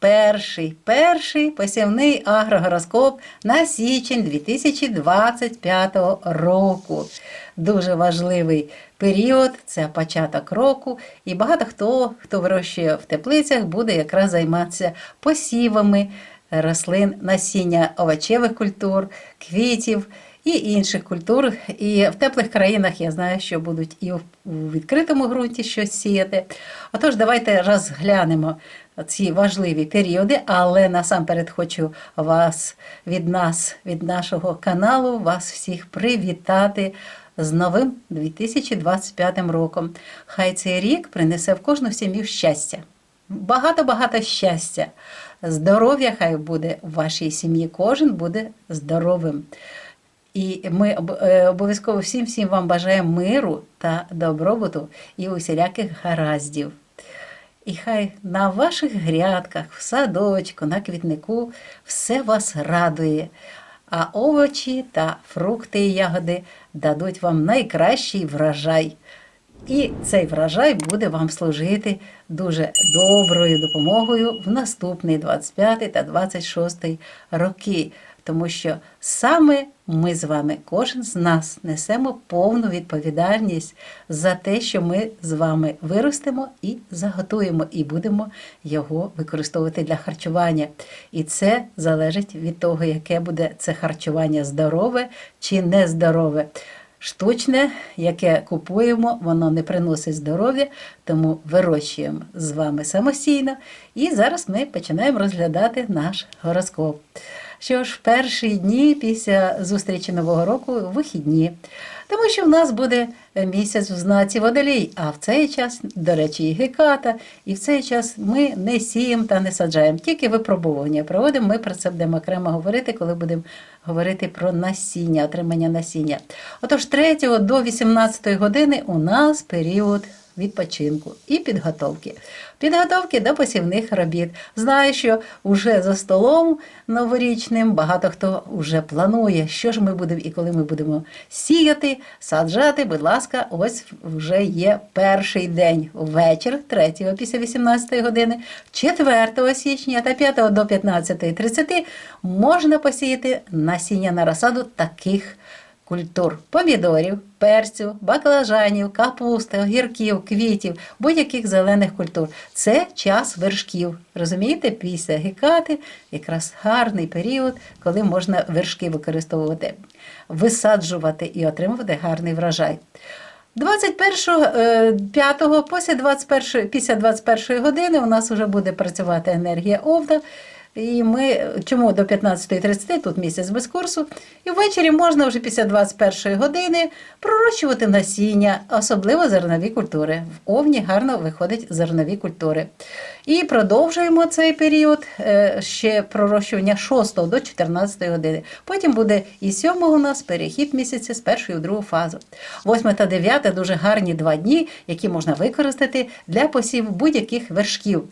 перший, перший посівний агрогороскоп на січень 2025 року. Дуже важливий період, це початок року, і багато хто, хто вирощує в теплицях, буде якраз займатися посівами рослин, насіння овочевих культур, квітів і інших культур. І в теплих країнах я знаю, що будуть і у відкритому ґрунті щось сіяти. Отож, давайте розглянемо ці важливі періоди, але насамперед хочу вас від нас, від нашого каналу, вас всіх привітати. З новим 2025 роком. Хай цей рік принесе в кожну сім'ю щастя. Багато-багато щастя. Здоров'я хай буде в вашій сім'ї. Кожен буде здоровим. І ми е, обов'язково всім всім вам бажаємо миру та добробуту і усіляких гараздів. І хай на ваших грядках, в садочку, на квітнику все вас радує, а овочі та фрукти і ягоди дадуть вам найкращий врожай. І цей врожай буде вам служити дуже доброю допомогою в наступний 25 та 26 роки. Тому що саме ми з вами, кожен з нас, несемо повну відповідальність за те, що ми з вами виростемо і заготуємо, і будемо його використовувати для харчування. І це залежить від того, яке буде це харчування здорове чи нездорове. Штучне, яке купуємо, воно не приносить здоров'я, тому вирощуємо з вами самостійно. І зараз ми починаємо розглядати наш гороскоп. Що ж, перші дні після зустрічі Нового року вихідні. Тому що в нас буде місяць в знаці водолій, а в цей час, до речі, і геката, і в цей час ми не сіємо та не саджаємо, тільки випробовування проводимо. Ми про це будемо окремо говорити, коли будемо говорити про насіння, отримання насіння. Отож, 3 до 18 години у нас період відпочинку і підготовки. Підготовки до посівних робіт. Знаю, що вже за столом новорічним багато хто вже планує, що ж ми будемо і коли ми будемо сіяти, саджати. Будь ласка, ось вже є перший день вечір, 3 після 18 години, 4 січня та 5 до 15.30 можна посіяти насіння на розсаду таких культур помідорів, перцю, баклажанів, капусти, огірків, квітів, будь-яких зелених культур. Це час вершків. Розумієте, після гекати якраз гарний період, коли можна вершки використовувати, висаджувати і отримувати гарний врожай. 21 5 після 21, після 21 години у нас вже буде працювати енергія Овда. І ми чому до 15.30 тут місяць без курсу. І ввечері можна вже після 21 години пророщувати насіння, особливо зернові культури. В овні гарно виходять зернові культури. І продовжуємо цей період е, ще пророщування 6 до 14 години. Потім буде і 7 у нас перехід місяця з першої в другу фазу. 8 та 9 дуже гарні два дні, які можна використати для посіву будь-яких вершків.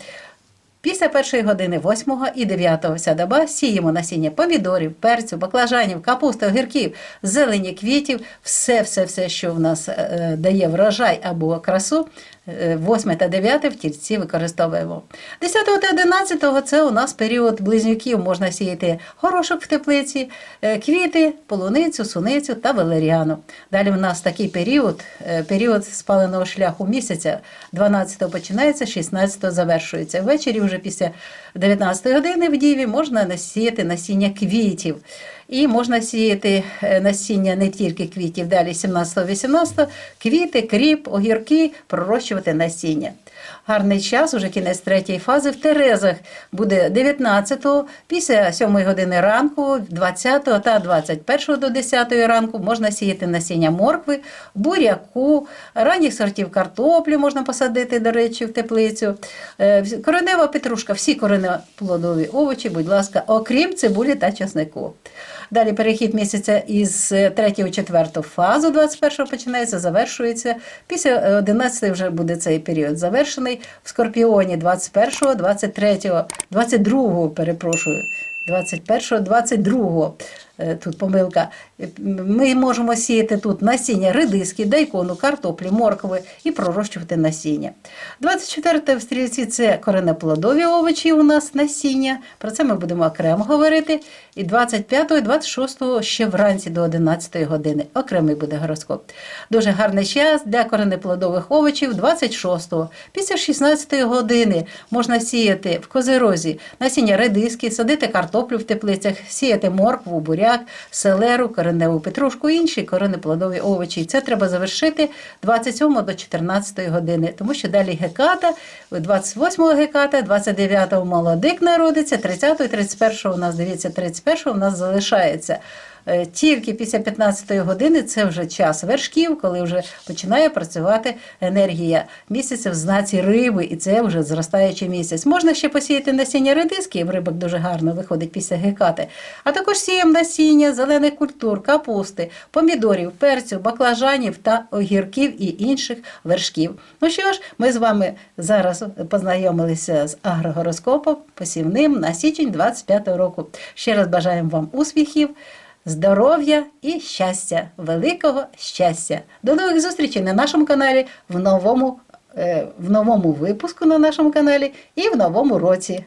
Після першої години 8 і 9 вся доба сіємо насіння помідорів, перцю, баклажанів, капусти, огірків, зелені квітів, все, все, все, що в нас е, дає врожай або красу. 8 та 9 в тільці використовуємо. 10 та 11 це у нас період близнюків. Можна сіяти горошок в теплиці, е, квіти, полуницю, суницю та валеріану. Далі у нас такий період, е, період спаленого шляху місяця. 12 починається, 16 завершується. Ввечері вже після 19 години в Діві можна насіяти насіння квітів. І можна сіяти е, насіння не тільки квітів, далі 17-18, квіти, кріп, огірки, пророщувати насіння. Гарний час, уже кінець третьої фази в Терезах буде 19-го, після 7 години ранку, 20 та 21 до 10 ранку можна сіяти насіння моркви, буряку, ранніх сортів картоплі можна посадити, до речі, в теплицю. Е, Коренева петрушка, всі коренеплодові овочі, будь ласка, окрім цибулі та часнику. Далі перехід місяця із 3 у 4 фазу 21-го починається, завершується. Після 11 вже буде цей період завершений. В Скорпіоні 21, 23, 22, перепрошую. 21, 22 е, тут помилка. Е, Ми можемо сіяти тут насіння редиски, дайкону, картоплі, моркви і пророщувати насіння. 24 в стрільці це коренеплодові овочі у нас насіння. Про це ми будемо окремо говорити. І 25, 26 ще вранці до 11 години. Окремий буде гороскоп. Дуже гарний час для коренеплодових овочів 26-го. Після 16 години можна сіяти в козирозі насіння редиски, садити картоплю в теплицях, сіяти моркву, буряк, селеру, кореневу петрушку інші інші коренеплодові овочі. І це треба завершити 27 до 14 години, тому що далі геката, 28 геката, 29 молодик народиться, 30 і 31 у нас, дивіться, 31 у нас залишається. Е, Тільки після 15-ї години це вже час вершків, коли вже починає працювати енергія місяця в знаці риби, і це вже зростаючий місяць. Можна ще посіяти насіння редиски, в рибок дуже гарно виходить після гекати. А також сіємо насіння зелених культур, капусти, помідорів, перцю, баклажанів та огірків і інших вершків. Ну що ж, ми з вами зараз познайомилися з агрогороскопом посівним на січень 25 року. Ще раз бажаємо вам успіхів здоров'я і щастя, великого щастя. До нових зустрічей на нашому каналі в новому, е, в новому випуску на нашому каналі і в новому році.